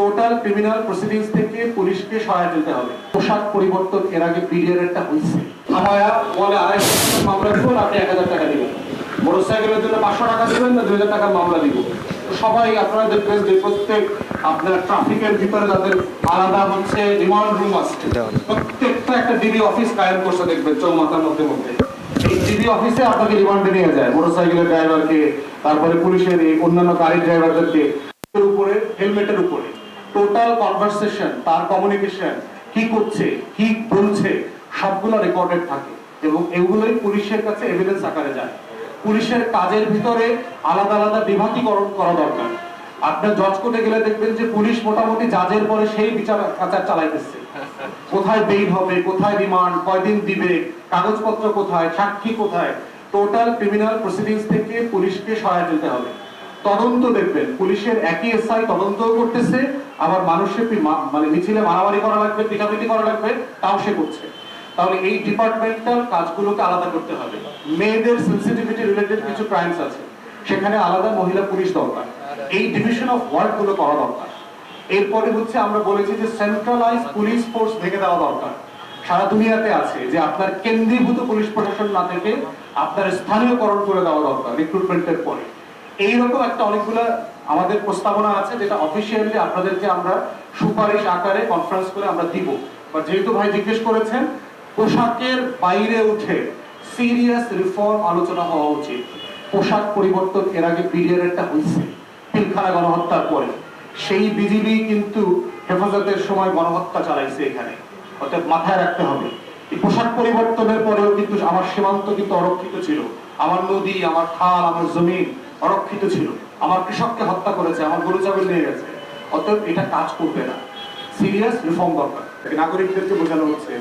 Total criminal proceedings থেকে পুলিশকে সহায়তা দিতে হবে। পোশাক পরিবর্তন এর আগে পিডিআর একটা হয়েছে। আমায়া বলে আড়াইশো টাকার মামলা দিব আপনি এক হাজার টাকা দিবেন। মোটরসাইকেলের জন্য পাঁচশো টাকা দিবেন না দুই হাজার টাকার মামলা দিব। সবাই আপনারা দেখবেন যে প্রত্যেক আপনার ট্রাফিকের ভিতরে তাদের আলাদা হচ্ছে রিমান্ড রুম আছে। প্রত্যেকটা একটা ডিবি অফিস কায়েম করছে দেখবেন চৌমাথার মধ্যে মধ্যে। এই ডিবি অফিসে আপনাকে রিমান্ডে নিয়ে যায় মোটরসাইকেলের ড্রাইভারকে তারপরে পুলিশের অন্যান্য গাড়ির ড্রাইভারদেরকে উপরে হেলমেটের উপরে। টোটাল কনভারসেশন তার কমিউনিকেশন কি করছে, কি বলছে, সবগুলো রেকর্ডেড থাকে। এবং এগুলোই পুলিশের কাছে এভিডেন্স আকারে যায়। পুলিশের কাজের ভিতরে আলাদা আলাদা বিভাগীকরণ করা দরকার। আপনার জজ কোর্টে গেলে দেখবেন যে পুলিশ মোটামুটি জাজের পরে সেই বিচার কাচার চালাইতেছে। কোথায় বেইল হবে, কোথায় রিমান্ড কয়দিন দিবে, কাগজপত্র কোথায়, সাক্ষী কোথায়? টোটাল ক্রিমিনাল প্রসিডিংস থেকে পুলিশকে সহায়তা দিতে হবে। তদন্ত দেখবেন। পুলিশের একই এসআই তদন্তও করতেছে, আবার মানুষের মানে মিছিলে মারামারি করা লাগবে, পিটাপিটি করা লাগবে, তাও সে করছে। তাহলে এই ডিপার্টমেন্টাল কাজগুলোকে আলাদা করতে হবে। মেয়েদের সেন্সিটিভিটি রিলেটেড কিছু ক্রাইমস আছে। সেখানে আলাদা মহিলা পুলিশ দরকার। এই ডিভিশন অফ ওয়ার্কগুলো করা দরকার। এরপরে হচ্ছে আমরা বলেছি যে সেন্ট্রালাইজ পুলিশ ফোর্স ভেঙে দেওয়া দরকার। সারা দুনিয়াতে আছে যে আপনার কেন্দ্রীভূত পুলিশ প্রশাসন না থেকে আপনার স্থানীয়করণ করে দেওয়া দরকার রিক্রুটমেন্টের পরে। এইরকম একটা অনেকগুলো আমাদের প্রস্তাবনা আছে যেটা অফিসিয়ালি আপনাদেরকে আমরা সুপারিশ আকারে কনফারেন্স করে আমরা দিব। বা যেহেতু ভাই জিজ্ঞেস করেছেন, পোশাকের বাইরে উঠে সিরিয়াস রিফর্ম আলোচনা হওয়া উচিত। পোশাক পরিবর্তন এর আগে পিরিয়ড একটা হয়েছে পিলখানা গণহত্যার পরে। সেই বিজিবি কিন্তু হেফাজতের সময় গণহত্যা চালাইছে এখানে। অর্থাৎ মাথায় রাখতে হবে। এই পোশাক পরিবর্তনের পরেও কিন্তু আমার সীমান্ত কিন্তু অরক্ষিত ছিল। আমার নদী, আমার খাল, আমার জমিন অরক্ষিত ছিল। আমার কৃষককে হত্যা করেছে, আমার গরু চাবিল নিয়ে গেছে। অতএব এটা কাজ করবে না। সিরিয়াস রিফর্ম দরকার। নাগরিকদেরকে বোঝানো হচ্ছে।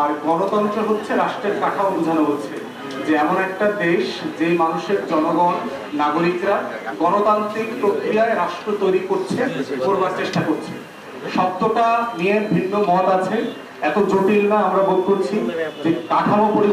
আর গণতন্ত্র হচ্ছে রাষ্ট্রের কাঠামো বোঝানো হচ্ছে যে এমন একটা দেশ যে মানুষের জনগণ, নাগরিকরা গণতান্ত্রিক প্রক্রিয়ায় রাষ্ট্র তৈরি করছে, করবার চেষ্টা করছে। শব্দটা নিয়ে ভিন্ন মত আছে। এত জটিল না আমরা বোধ করছি যে কাঠামো